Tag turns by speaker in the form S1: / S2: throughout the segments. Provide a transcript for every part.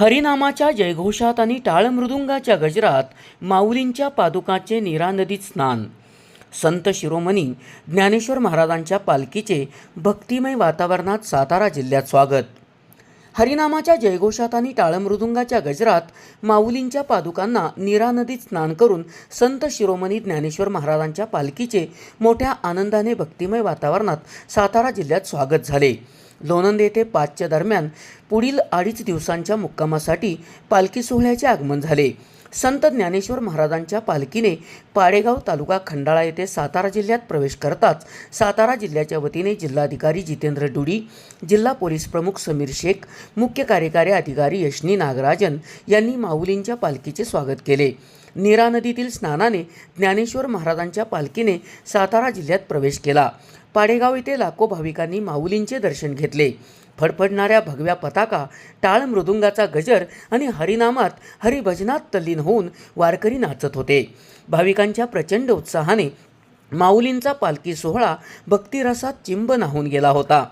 S1: हरिनामाच्या जयघोषात आणि टाळमृदुंगाच्या गजरात माऊलींच्या पादुकाचे नीरा नदीत स्नान. संत शिरोमणी ज्ञानेश्वर महाराजांच्या पालखीचे भक्तिमय वातावरणात सातारा जिल्ह्यात स्वागत. हरिनामाच्या जयघोषात आणि टाळमृदुंगाच्या गजरात माऊलींच्या पादुकांना नीरा नदीत स्नान करून संत शिरोमणी ज्ञानेश्वर महाराजांच्या पालखीचे मोठ्या आनंदाने भक्तिमय वातावरणात सातारा जिल्ह्यात स्वागत झाले. लोणंद येथे पाचच्या दरम्यान पुढील अडीच दिवसांच्या मुक्कामासाठी पालखी सोहळ्याचे आगमन झाले. संत ज्ञानेश्वर महाराजांच्या पालखीने पाडेगाव तालुका खंडाळा येथे सातारा जिल्ह्यात प्रवेश करताच सातारा जिल्ह्याच्या वतीने जिल्हाधिकारी जितेंद्र डुडी जिल्हा पोलीस प्रमुख समीर शेख मुख्य कार्यकारी अधिकारी यशनी नागराजन यांनी माऊलींच्या पालखीचे स्वागत केले. नीरा नदीतील स्नानाने ज्ञानेश्वर महाराजांच्या पालखीने सातारा जिल्ह्यात प्रवेश केला. पाडेगाव येथे लाखो भाविकांनी माऊलींचे दर्शन घेतले. फडफडणाऱ्या भगव्या पताका टाळ मृदुंगाचा गजर आणि हरिनामात हरिभजनात तल्लीन होऊन वारकरी नाचत होते. भाविकांच्या प्रचंड उत्साहाने माऊलींचा पालखी सोहळा भक्तिरसात चिंब नाहून गेला होता.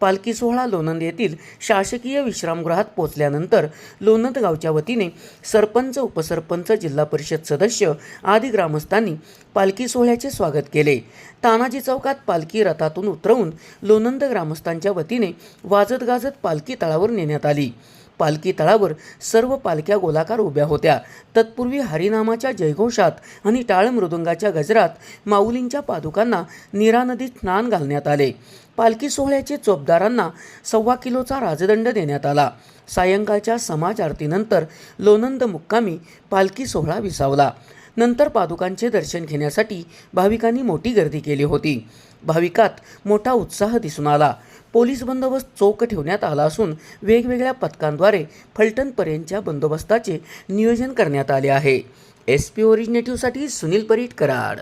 S1: पालखी सोहळा लोणंद येथील शासकीय विश्रामगृहात पोचल्यानंतर लोणंद गावच्या वतीने सरपंच उपसरपंच जिल्हा परिषद सदस्य आदी ग्रामस्थांनी पालखी सोहळ्याचे स्वागत केले. तानाजी चौकात पालखी रथातून उतरवून लोणंद ग्रामस्थांच्या वतीने वाजत गाजत पालखी तळावर नेण्यात आली. पालखी तळावर सर्व पालख्या गोलाकार उभ्या होत्या. तत्पूर्वी हरिनामाच्या जयघोषात आणि टाळ मृदुंगाच्या गजरात माऊलींच्या पादुकांना नीरा नदीत स्नान घालण्यात आले. पालखी सोहळ्याचे चोपदारांना सव्वा किलोचा राजदंड देण्यात आला. सायंकाळच्या समाज आरतीनंतर लोणंद मुक्कामी पालखी सोहळा विसावला. नंतर पादुकांचे दर्शन घेण्यासाठी भाविकांनी मोठी गर्दी केली होती. भाविकात मोठा उत्साह दिसून आला. पोलीस बंदोबस्त चोख ठेवण्यात आला असून वेगवेगळ्या पथकांद्वारे फलटणपर्यंतच्या बंदोबस्ताचे नियोजन करण्यात आले आहे. एस पी ओरिजिनेटिव्हसाठी सुनील परीट कराड.